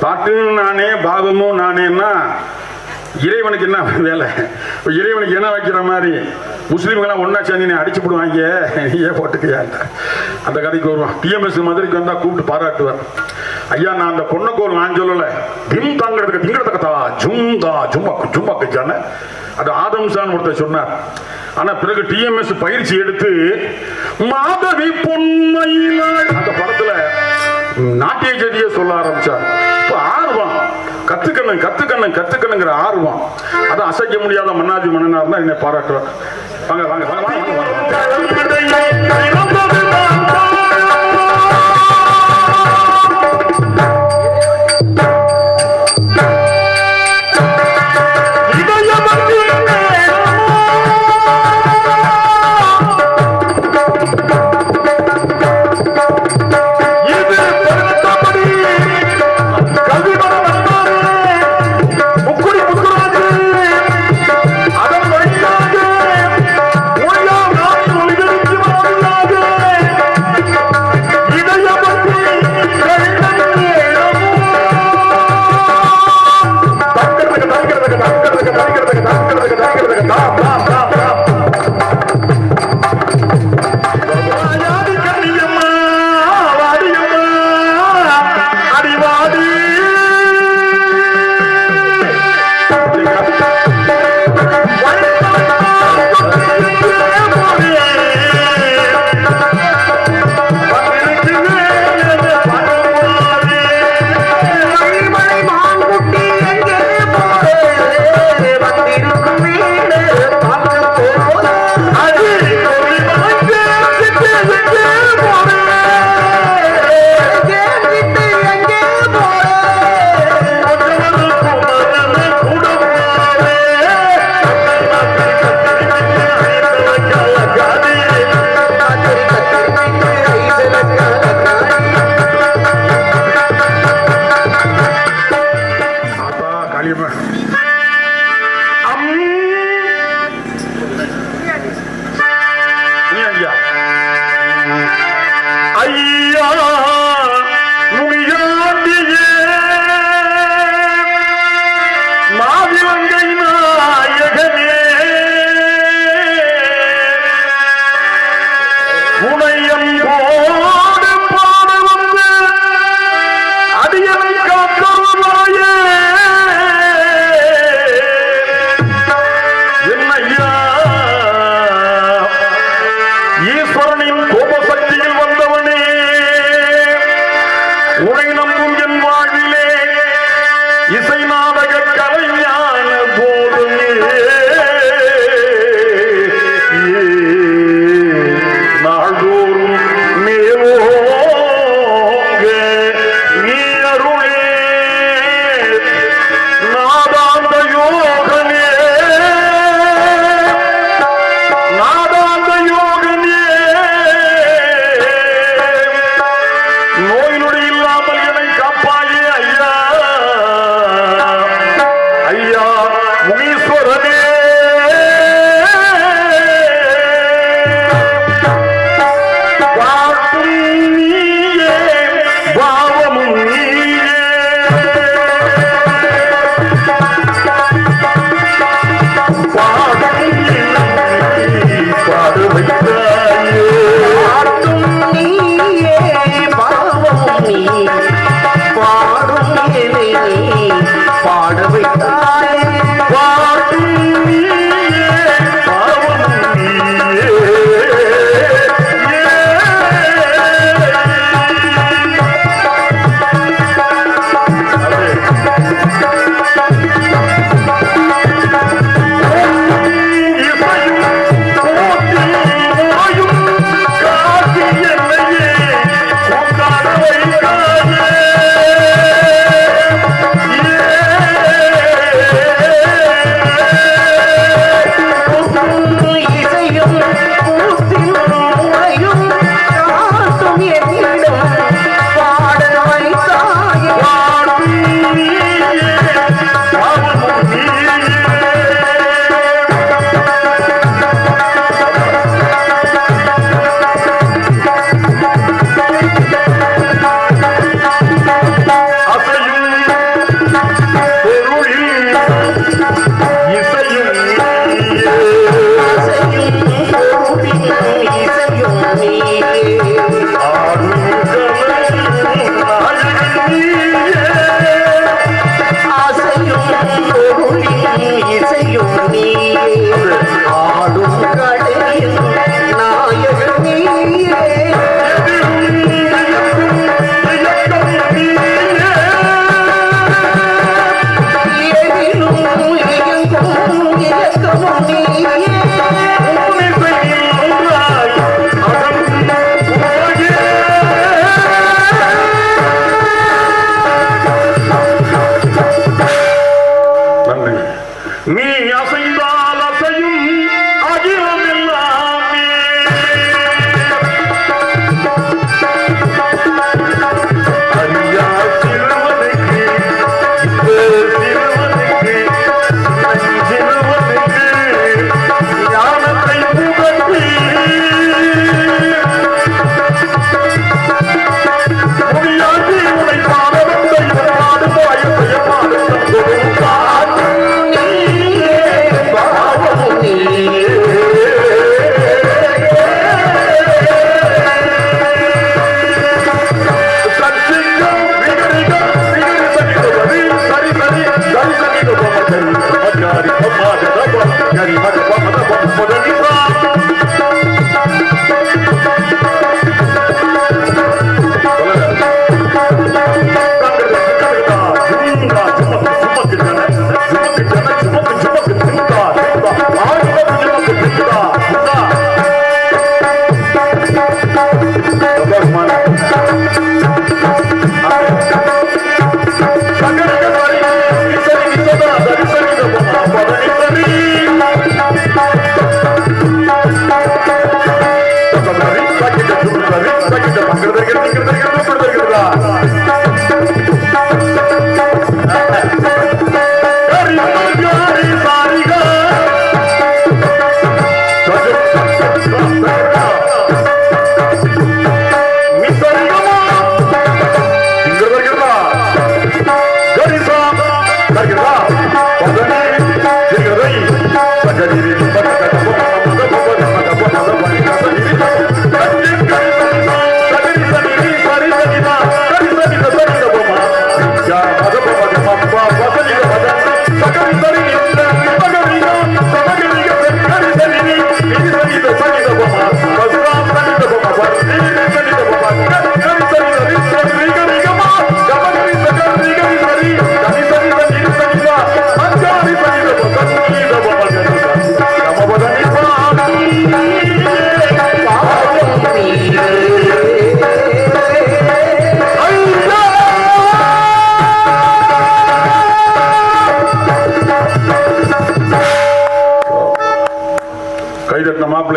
பாட்டும் நானே பாவமும் நானேன்னா இறைவனுக்கு என்ன வேலை? இறைவனுக்கு என்ன வைக்கிற மாதிரி? முஸ்லீம்கள்லாம் ஒன்றா சேர்ந்து நீ அடிச்சு போடுவாங்க. நீயே போட்டுக்கியா அந்த கதைக்கு வருவான். டிஎம்எஸ் மதுரைக்கு வந்தா கூப்பிட்டு பாராட்டுவார். ஐயா நான் அந்த பொண்ணுக்கு ஒரு நான் சொல்லலை. திம் தாங்கிறதுக்கு திங்கிறதுக்கத்தா ஜும்தா ஜும்மா ஜும்மா கச்சான அது ஆதம்சான் ஒருத்தர் சொன்னார். ஆனா பிறகு டிஎம்எஸ் பயிற்சி எடுத்து மாதவி பொன்மையிலாள். அந்த படத்துல நாட்டிய ஜதியை சொல்ல ஆரம்பிச்சார். இப்போ ஆர்வம். கத்துக்கணும் கத்துக்கணும் கத்துக்கணுங்கிற ஆர்வம். அதான் அசைக்க முடியாத மன்னாதி மன்னனா இருந்தா என்னை பாராட்டுவார். வாங்க வாங்க வாங்க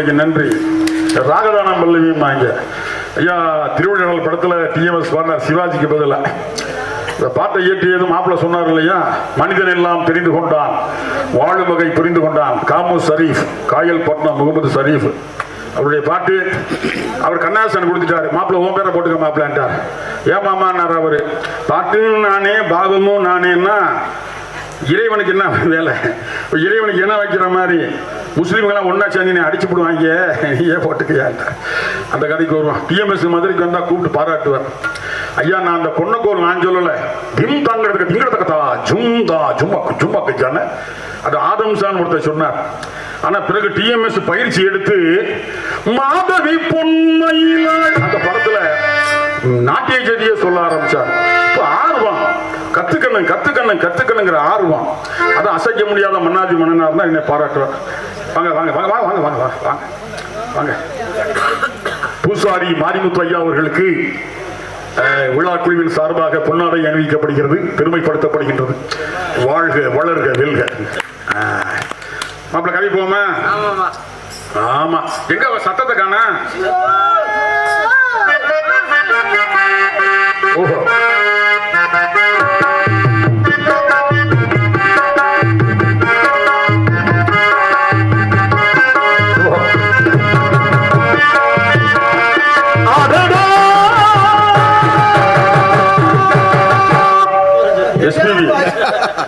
உங்களுக்கு நன்றி. ராகதானம் பல்லவியும் நாங்க ஐயா திருவிழாவில் படத்துல டிஎம்எஸ் பாடினார் சிவாஜிக்கு பதிலா. இந்த பாட்டை இயற்றியது மாப்பிள்ளை சொன்னார் இல்லையா? மனிதன் எல்லாம் தெரிந்து கொண்டான். வாழும் வகை புரிந்து கொண்டான். காமு சரீஃப் காயல் பட்னம் முகமது சரீஃப் அவருடைய பாட்டு அவர் கண்ணாசன் கொடுத்துட்டாரு. மாப்பிள்ள உன் பேரை போட்டுக்க மாப்பிள்ளைன்ட்டார் ஏன் மாமான்னார் அவரு? பாட்டும் நானே பாவமும் நானேன்னா இறைவனுக்கு என்ன வேலை? இறைவனுக்கு என்ன வைக்கிற மாதிரி? முஸ்லீம்கெல்லாம் ஒன்றா சேர்ந்து நீ அடிச்சு போடுவாங்க. நீயே போட்டுக்கையான்ட்ட அந்த கதைக்கு வருவான். டிஎம்எஸ் மதுரைக்கு வந்தால் கூப்பிட்டு பாராட்டுவார். ஐயா நான் அந்த பொண்ணக்கோல் நான் சொல்லலை. திம் தாங்கிறதுக்கு திங்கிறதுக்கத்தா ஜும்தா ஜும்மாக்கு ஜும்மாக்கு தானே அது ஆதம்சான் ஒருத்தர் சொன்னார். ஆனால் பிறகு டிஎம்எஸ் பயிற்சி எடுத்து மாதவி பொன்மையில் அந்த படத்தில் நாட்டிய செடியை சொல்ல ஆரம்பிச்சார். கத்துக்கணும் கத்துக்கணும் கத்துக்கணுங்கிற ஆர்வம். அதான் அசைக்க முடியாத மன்னாதி மன்னனா இருந்தா என்னை பாராட்டுவார். வாங்க வாங்க வாங்க வாங்க வாங்க வாங்க வாங்க வாங்க. வாங்க பூசாரி மாரிமுத்து ஐயா அவர்களுக்கு விழா குழுவின் சார்பாக பொன்னாடை அணிவிக்கப்படுகிறது பெருமைப்படுத்தப்படுகின்றது. வாழ்க வளர்க வெல்க. மாப்பிள்ளை கவி போமா ஆமா. எங்க சத்தத்தை காண?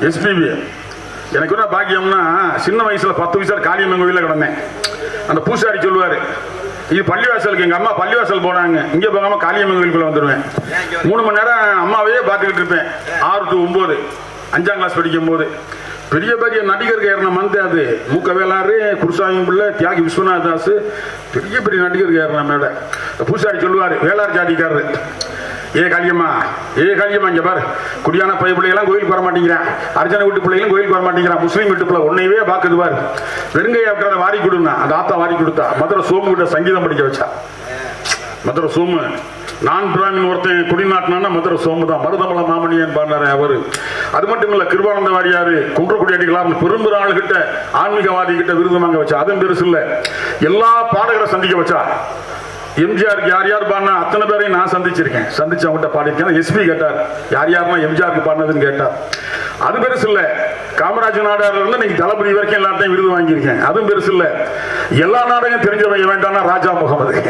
எஸ்பிபி. எனக்கு என்ன பாக்கியம்னா சின்ன வயசுல பத்து வயசுல காளியம்மன் கோயில கிடந்தேன். அந்த பூசாரி சொல்லுவாரு இது பள்ளிவாசலுக்கு எங்க அம்மா பள்ளிவாசல் போனாங்க. இங்க போகாம காளியம்மன் கோயிலுக்குள்ள வந்துருவேன். மூணு மணி நேரம் அம்மாவையே பார்த்துக்கிட்டு இருப்பேன். ஆறு டு ஒன்பது அஞ்சாம் கிளாஸ் படிக்கும் போது பெரிய பெரிய நடிகருக்கு ஏறின மந்த் அது. மூக்க வேளாறு குருசாமி பிள்ளை தியாகி விஸ்வநாத் தாஸ் பெரிய பெரிய நடிகருக்கு ஏறின மேல பூசாரி சொல்லுவாரு வேளார் ஜாதிக்காரரு ஏ காளியம்மா ஏ காளியம்மா இங்க பாரு. குடியான பைய பிள்ளைகளாம் கோயிலுக்கு வர மாட்டேங்கிறான். அர்ஜன வீட்டு பிள்ளைகளும் கோயிலுக்கு வர மாட்டேங்கிறான். முஸ்லீம் வீட்டு பிள்ளை உன்னையவே பாக்குது பாரு. வெறுங்கையா அப்படின்ற வாரி கொடுங்க அந்த ஆத்தா வாரி கொடுத்தா மதுரை சோமு கிட்ட சங்கீதம் படிக்க வச்சா. மதுரை சோமு. நான் பிராமின் ஒருத்தன் குடிநாட்டினா மதுரை சோமு தான். மருதமல மாமணியன் பாடினாரு அவரு. அது மட்டும் இல்ல கிருபானந்த வாரியாரு குன்றக்குடி அடிகளார் பெரும்பிராள் கிட்ட ஆன்மீகவாதி கிட்ட விருது வாங்க வச்சா. அதுவும் பெருசு இல்ல. எல்லா பாடகரை சந்திக்க வச்சா. எம்ஜிஆர் யார் யார் பாடினா அத்தனை பேரையும் நான் சந்திச்சிருக்கேன். சந்திச்சு அவங்ககிட்ட பாடியிருக்கேன். எஸ்பி கேட்டார் யார் யாருமா எம்ஜிஆருக்கு பாடினதுன்னு கேட்டார். அது பெருசு இல்ல. காமராஜ் நாடார்ல இருந்து நீங்க தளபதி வரைக்கும் எல்லாத்தையும் விருது வாங்கியிருக்கேன். அதுவும் பெருசு இல்ல. எல்லா நாடையும் தெரிஞ்சவங்க வேண்டாம்னா ராஜா முகமது.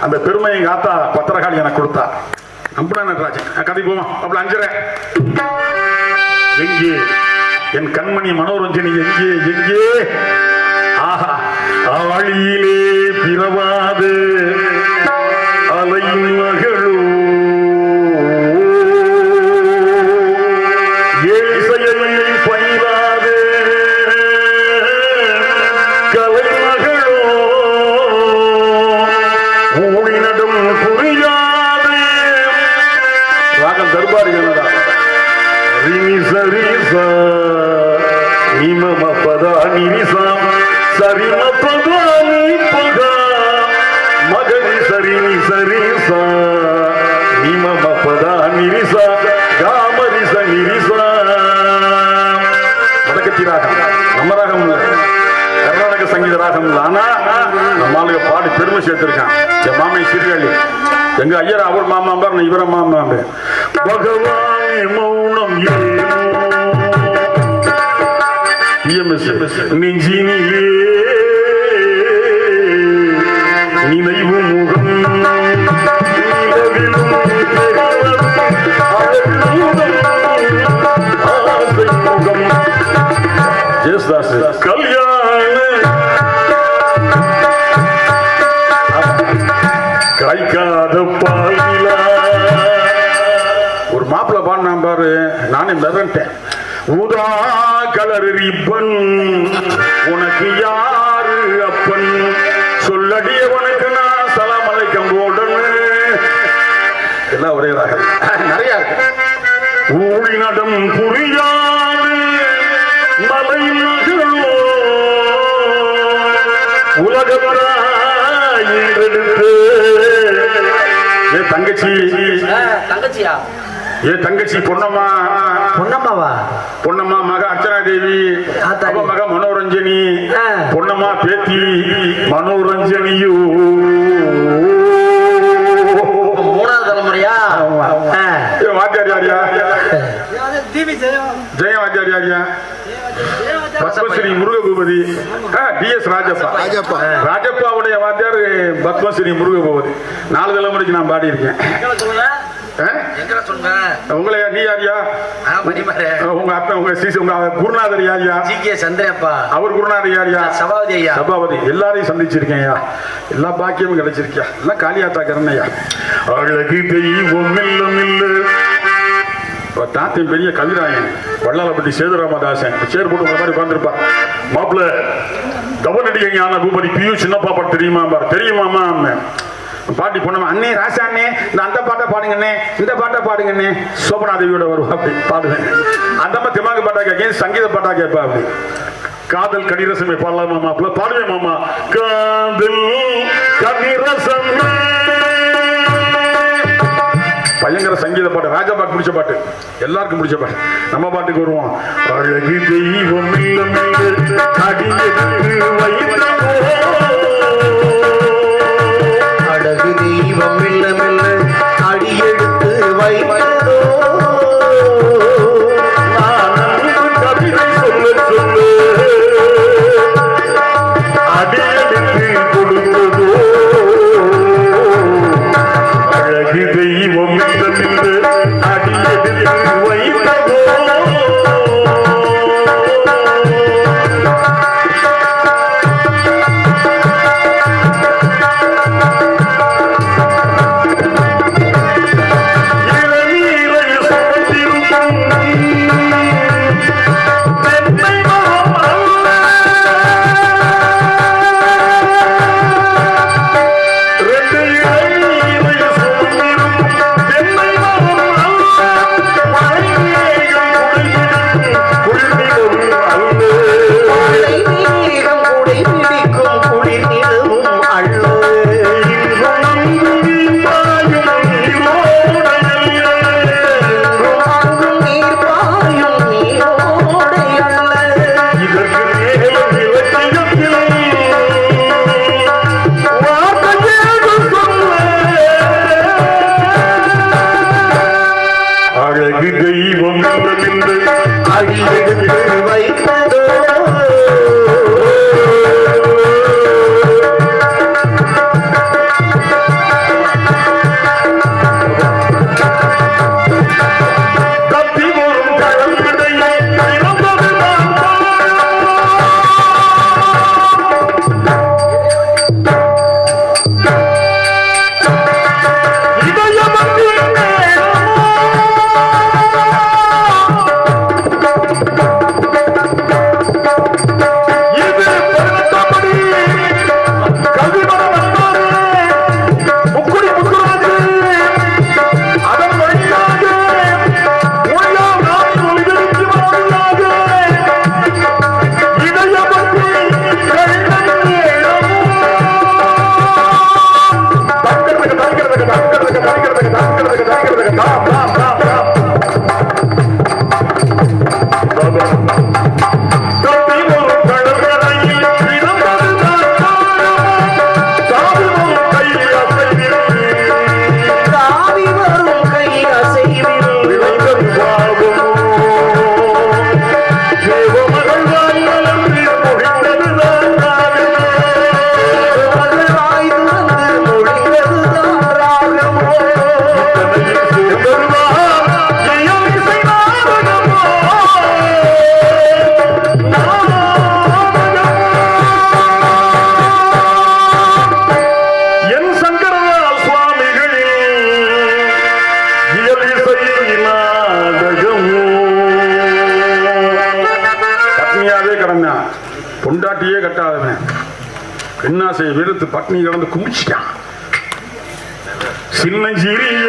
அந்த பெருமை எங்க ஆத்தா பத்திரகாளி எனக்கு கொடுத்தா. நம்பினா நடராஜன். கதை போவோம். அப்படி அஞ்சரை எங்கே? என் கண்மணி மனோரஞ்சனி எங்கே? எங்கே? ஆஹா. அவளியிலே பிறவாது. Hallelujah. இல்ல ஆனா நம்ம ஆளுங்க பாடி பெருமை சேர்த்திருக்கான். என் மாமை சிறுகளி எங்க ஐயர் அவர் மாமாம்பார் இவர மாமாம்பே பகவானே மௌனம் நெஞ்சினிலே ஊதா கலர் ரிப்பன் உனக்கு யாரு அப்பன்? சொல்லடிய உனக்கு நான் சலாம் அலைக்கம் போடணும் எல்லாம் ஒரே ராகம் நிறைய ஊழி நடம் புரியாது மலை மகளோ. உலகத்தாய் ஈன்றெடுத்து ஏ தங்கச்சி. தங்கச்சியா? ஏ தங்கச்சி பொன்னம்மா. பொன்னம்மாவா? பொன்னம்மா மக அர்ச்சனா தேவி மக மனோரஞ்சனி ஆ. பொன்னம்மா பேத்தி மனோரஞ்சனியோ. மூணாவது தலைமுறையா? ஆமா. ஆ. ஏ வாத்தியார் யாரியா ஜெய வாத்தியார் யாரியா பத்மஸ்ரீ முருக பூபதி டி எஸ் ராஜப்பா. ராஜப்பா. ராஜப்பாவுடைய வாத்தியார் பத்மஸ்ரீ முருக பூபதி நாலு தலைமுறைக்கு நான் பாடி உங்களை நீ யாரியா உங்க அப்பா உங்க சீச உங்க குருநாதர் யாரியா ஜி. கே. சந்திரப்பா. அவர் குருநாதர் யாரியா சபாபதி ஐயா. சபாபதி. எல்லாரையும் சந்திச்சிருக்கேன் ஐயா எல்லா பாக்கியமும் கிடைச்சிருக்கியா? எல்லாம் காளியாத்தாக்கிறேன் ஐயா அழகு தெய்வம் இல்லம் இல்ல. தாத்தின் பெரிய கவிராயன் வல்லாலப்பட்டி சேதுராமதாசன் சேர் போட்டு மாதிரி உட்காந்துருப்பார் மாப்பிள்ள கவனடிகை ஞான பூபதி பியூ சின்னப்பா பாட்டு தெரியுமா தெரியுமாமா பாட்டி பொண்ணமா அண்ணே ராசா அண்ணே இந்த அந்த பாட்டை பாடுங்கண்ணே இந்த பாட்டை பாடுங்கண்ணே. சோபனாதேவியோட வருவா அப்படி பாடுவேன். அந்த மாதிரி திமாக்கு பாட்டா கேட்கேன் சங்கீத பாட்டா கேட்பா அப்படி. காதல் கடிரசமே மாமா மாப்பிள்ள பாடுவேன் மாமா காதல் கடிரசம் பயங்கர சங்கீத பாட்டு ராஜா பாட்டு பிடிச்ச பாட்டு. எல்லாருக்கும் பிடிச்ச பாட்டு. நம்ம பாட்டுக்கு வருவோம். அழகு தெய்வம் இல்லம் அடியெடுத்து பெண்ணாசையை வெறுத்து பட்னி கிடந்து குமிச்சிட்டான். சின்ன சிறிய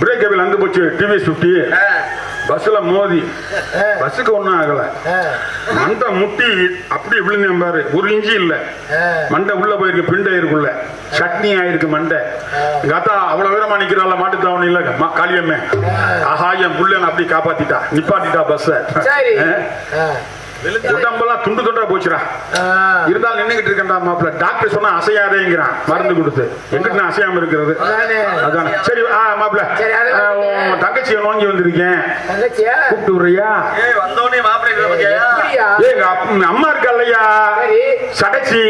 பிரேக் கேபிள் அந்து போச்சு டிவிஎஸ் பிப்டி ஆ, பஸ்ல மோதி. பஸ்ஸுக்கு ஒண்ணும் ஆகல. மண்டை முட்டி அப்படியே விழுந்தேன் பாரு. ஒரு இஞ்சி இல்ல. மண்டை உள்ள போயிருக்கு பிண்டை இருக்குள்ள சட்னி ஆயிருக்கு மண்டை. அத்தா அவ்வளவு வீரமா நிக்கிறாள் மாட்டுத்தாவணி இல்ல. காளியம்மே. ஆஹா என் புள்ளன் அப்படி காப்பாத்திட்டா. நிப்பாட்டிட்டா பஸ் சரி. உடம்பெல்லாம் துண்டு துண்டா போச்சுடா. இருந்தாலும் நின்னுகிட்டு இருக்கேன்டா மாப்பிள்ள. டாக்டர் சொன்னா அசையாதேங்கிறான். மருந்து கொடுத்து. எங்கிட்ட நான் அசையாம இருக்கிறது. அதானே. அதானே. சரி ஆ மாப்பிள்ள. தங்கச்சியை நோங்கி வந்திருக்கேன். தங்கச்சியா? கூப்பிட்டு விடுறியா? ஏய் வந்தோடனே மாப்பிள்ளை கிட்ட பாத்தியா? அப்படியா? ஏய், எங்க அப்~ அம்மா இருக்கா இல்லையா? சரி. சடைச்சி.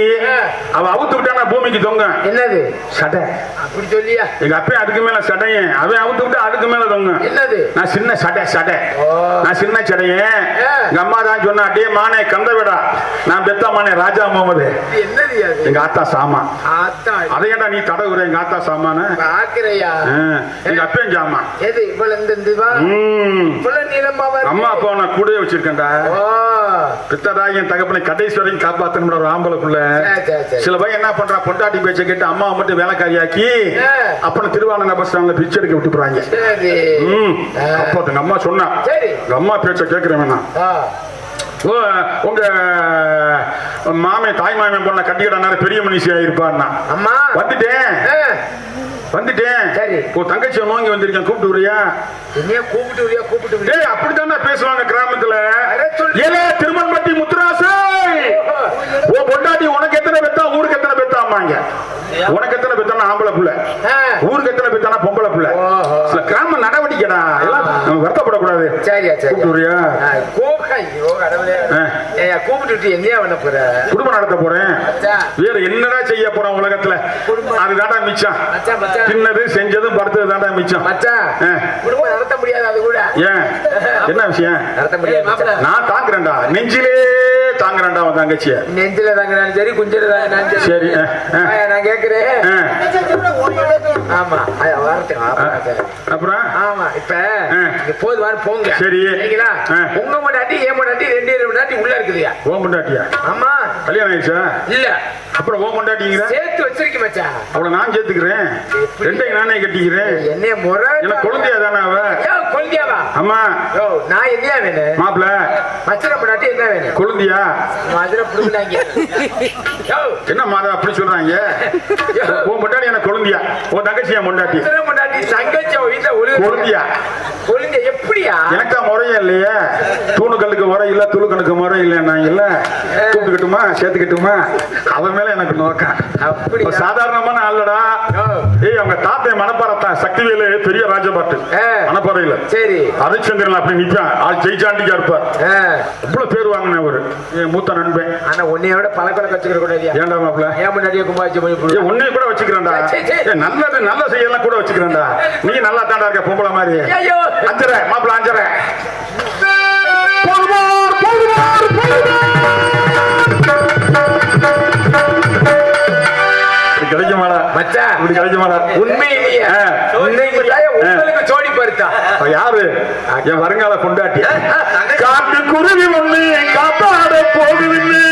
அவ அவுத்து விட்டானா பூமிக்கு தொங்க? என்னது? சடை. அப்படி சொல்லியா? எங்க அப்பா அதுக்கு மேல சடையன் அவன் அவுத்து விட்டா அதுக்கு மேல தொங்க என்னது? நான் சின்ன சடை சடை. ஓ. நான் சின்ன சடையன். எங்க அம்மா தான் சொன்னா அடே மானே கந்த விடா நான் பெத்த மானே ராஜா முகமது. எங்க ஆத்தா சாமா. அதையேடா நீ தடவுற எங்க ஆத்தா சாமான எங்க அப்பன் சாமா? அம்மா அப்பா நான் கூடவே வச்சிருக்கேன்டா. என் தகப்பனை கடைசி வரைக்கும் காப்பாத்தணும் ஒரு ஆம்பளைக்குள்ள. சில பையன் என்ன பண்றா? பொண்டாட்டி பேச்சை கேட்டு அம்மாவை மட்டும் வேலைக்காரியாக்கி. அப்புறம் திருவானந்த பஸ் ஸ்டாண்ட்ல பிச்சை எடுக்க விட்டு போறாங்க. அப்போ அம்மா சொன்னா அம்மா பேச்ச கேட்கிறேன். ஓ, உங்க மாமே தாய் மாமன் பொண்ண கட்டிக்கிட்டாரு பெரிய மனுஷியா இருப்பான்னா அம்மா. வந்துட்டேன். வந்துட்டேன். சரி. ஓ தங்கச்சியை நோங்கி வந்திருக்கேன். கூப்பிட்டு வரியா? என்னைய கூப்பிட்டு வரியா? கூப்பிட்டு டேய் அப்படித்தானே பேசுவாங்க கிராமத்துல. ஏலே திருமண்பட்டி முத்துராசு. ஓ பொண்டாட்டி உனக்கு எத்தனை பெத்தா? ஊருக்கு எத்தனை பெத்தாமாங்க உனக்கு எத்தனை பெத்தானா ஆம்பளை புள்ள. ஊருக்கு எத்தனை பெத்தானா பொம்பளை புள்ள. சில கிராம நடவடிக்கைடா. எல்லாம் வருத்தப்படக்கூடாது. சரியா சரி கூப்பிட்டு வரியா? கூப்பிட்டா ஐயோ கடவுளே ஆ. ஏய்யா கூப்பிட்டு என்னையா பண்ண போற? குடும்பம் நடத்த போறேன். வேற என்னடா செய்ய போறோம் உலகத்துல? குடும்பம். அதுதான்டா மிச்சம். தின்னது செஞ்சதும் படுத்தது தான்டா மிச்சம். குடும்பம் நடத்த முடியாது அது கூட. ஏன்? என்ன விஷயம்? நடத்த முடியாது. நான் தாங்குறேன்டா. நெஞ்சிலே தாங்குறேன்டா உன் தங்கச்சிய. நெஞ்சில தாங்கினாலும் சரி குஞ்சில தாங்கினாலும் சரி, நான் கேக்குறேன். ஆமா. அப்புறம்? ஆமா இப்ப போது வாரு போங்க. சரி. உங்க முன்னாடி ஏன் முன்னாடி ரெண்டு முன்னாடி உள்ள இருக்குதுயா ஓம் பொண்டாட்டியா? ஆமா. கல்யாணம் ஆயிடுச்சா? இல்ல. அப்புறம் ஓம் பொண்டாட்டிங்கிற? சேர்த்து வச்சிருக்க மச்சான். அவளை நான் சேர்த்துக்கிறேன். ரெண்டையும் நானே கட்டிக்கிறேன். என்னைய முறை எனக்கு குழந்தையா தானே அவ? கொழுந்தியாவா? அம்மா யோ நான் என்னையா வேணும் மாப்பிள. மச்சனை முன்னாடி என்ன வேணும் குழந்தையா? மதுரை புடுங்கினாங்க யோ. என்ன மாதா அப்படி சொல்றாங்க? உன் பொண்டாட்டி எனக்கு குழந்தையா? உன் தங்கச்சி என் பொண்டாட்டி? மதுரை முன்னாடி தங்கச்சி அவ வீட்டுல ஒழுங்கு குழந்தையா? கொழுந்த எப்படியா? எனக்கா முறையும் இல்லையே. முறை இல்ல துளுக்கனுக்கு முறை இல்லைன்னா இல்ல கூப்பிட்டுக்கிட்டுமா சேர்த்துக்கிட்டுமா? அவன் மேல எனக்கு நோக்கம். அப்படியா? இப்ப சாதாரணமான ஆளுடா. ஏய் அவங்க தாத்தை மணப்பாறத்தா சக்திவேலு பெரிய ராஜபாட்டு. மணப்பாறையில சரி. ஹரிச்சந்திரன் அப்படி நிப்பான். ஆள் ஜெயிச்சாண்டிக்கா இருப்பார். இவ்வளவு பேர் வாங்கின அவரு. என் மூத்த நண்பன். ஆனா உன்னைய விட பழக்கம் வச்சுக்கிற கூடாதியா ஏன்டா மாப்பிள? ஏன் முன்னாடியே கும்பாச்சு உன்னைய கூட வச்சுக்கிறேன்டா. நல்லது நல்ல செய்யலாம் கூட வச்சுக்கிறேன்டா. நீ நல்லா தாண்டா இருக்க பொம்பளை மாதிரி. ஐயோ அஞ்சரை மாப்பிள அஞ்சரை. யாரு என் வருங்கால பொண்டாட்டி. காட்டு குருவி ஒண்ணு காப்பாட போகுதில்லை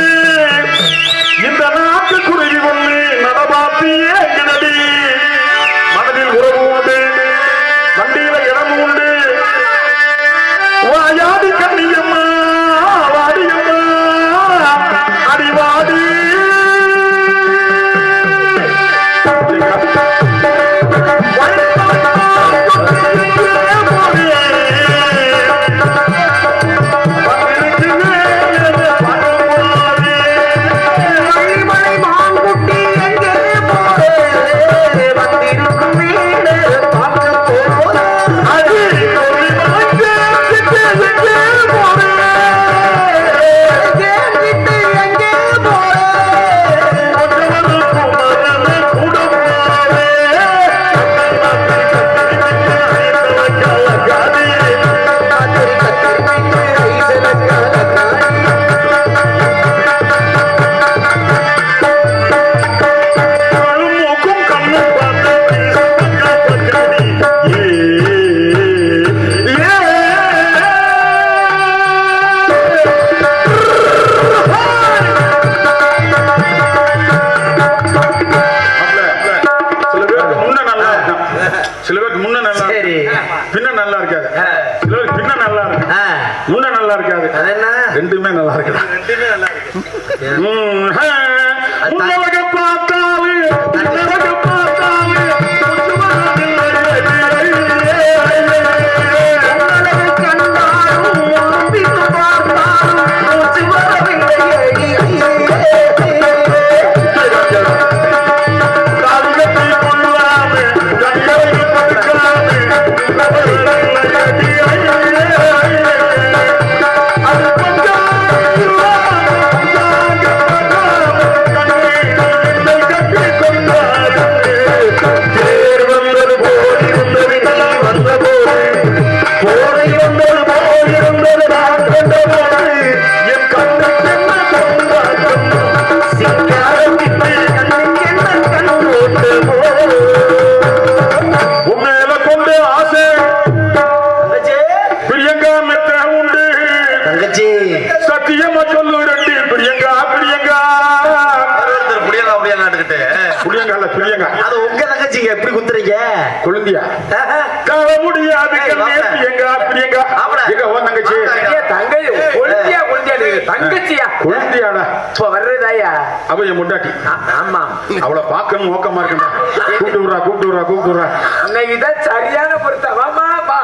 வர்றதாயா அவ என் முண்டாட்டி ஆமா. அவளை பார்க்கணும் நோக்கமா இருக்கா கூப்பிட்டு விடுறா கூப்பிட்டு விடுறா கூப்பிட்டு விடுறா. இன்னைக்கு தான் சரியான பொருத்தம். வாமா வா.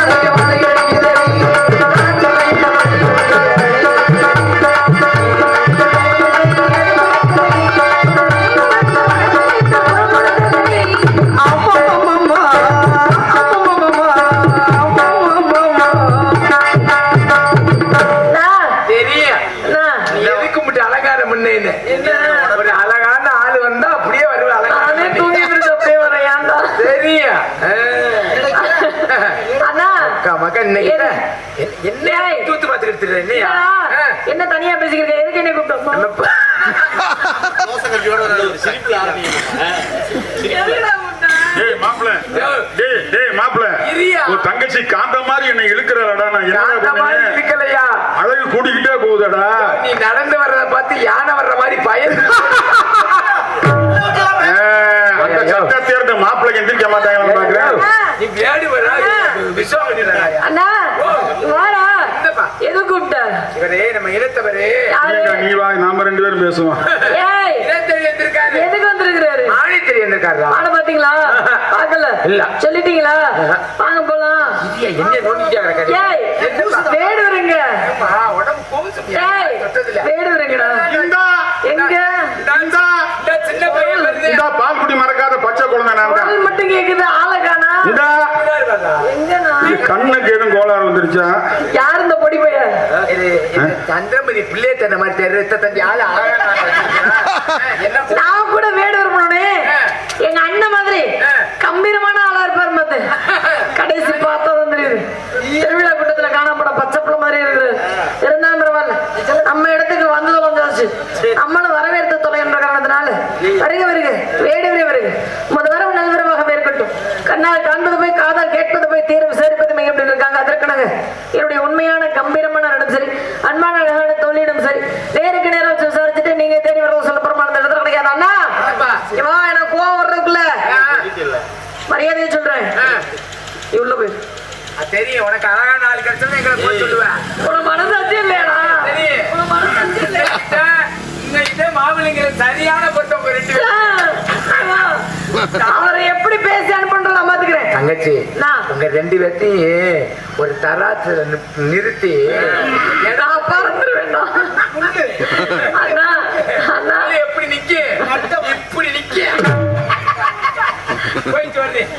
Thank. நம்ம இனத்தவரே. யாரு? நீங்க நீ வா நாம ரெண்டு பேரும் பேசுவோம். ஏய் இனத்தறி வந்திருக்காரு. எதுக்கு வந்திருக்கிறாரு? ஆணித்தறி வந்திருக்காரா ஆட பாத்தீங்களா? பாக்கல. இல்ல. சொல்லிட்டீங்களா? வாங்க போலாம். என்ன நோண்டிட்டே வேடு வருங்க. உடம்பு தொட்டதில்ல. வேடு வருங்கடா. இந்தா. எங்க? இந்தா இந்த சின்ன பையன் வருது? இந்தா பால் குடி மறக்காத பச்சை குழந்தை நான் தான். மட்டும் கேக்குது ஆளை காணா இந்தா. எங்கண்ணா? இது கண்ணுக்கு எதுவும் கோளாறு வந்துருச்சா? யார் இந்த பொடி பையன்? சந்திரமதி பிள்ளை தந்த மாதிரி தெரு தந்தி ஆளு நான் கூட வேடு வரணுனே எங்க அண்ணன் மாதிரி. கம்பீரமான ஆளா இருப்பாரு மத்த கடைசி பார்த்தா தெரியுது. திருவிழா கூட்டத்துல காணப்பட பச்சை பிள்ளை மாதிரி இருக்குது. இருந்தாலும் பரவாயில்ல. நம்ம இடத்துக்கு வந்து தொலைஞ்சாச்சு நம்மளும் வரவேற்று தொலைகின்ற காரணத்தினால வருக வருக வேடு வருக வருக முத வரவு நல்வரவாக இருக்கட்டும் கண்ணால் காண்பது போய் காதால் கேட்பது போய் தீர விசாரிப்பது மையம் அப்படின்னு இருக்காங்க அதற்கனக என்னுடைய உண்மையான கம்பீரமான இடம் சரி அன்பான அழகான தொழிலிடம் சரி நேருக்கு நேரம் வச்சு விசாரிச்சுட்டு நீங்க தேடி வரது சொல்ல பிரமாணம் இந்த இடத்துல கிடையாது அண்ணா என்னப்பா? இவா எனக்கு கோவம் வர்றதுக்குள்ள ஆ, மரியாதையை சொல்றேன் ஆ. நீ உள்ள போய் அது தெரியும் உனக்கு அழகான ஆள் கிடைச்சா எங்களை போய் சொல்லுவேன் உன மனசாட்சி இல்லையாடா தெரியும். உன மனசாட்சி இல்லையா உங்ககிட்ட மாவிளைங்கிற சரியான பொருத்தம் உங்க ரெண்டு. அவரை எப்படி பேசி அனுப்புன்ற நான் பாத்துக்கிறேன். தங்கச்சி. உங்க ரெண்டு பேர்த்தையும் ஒரு தராத்துல நிறுத்தி. பறந்துருவேன் நான். அண்ணா அண்ணா. எப்படி நிக்க? இப்படி நிக்க? போயிட்டு வரேன்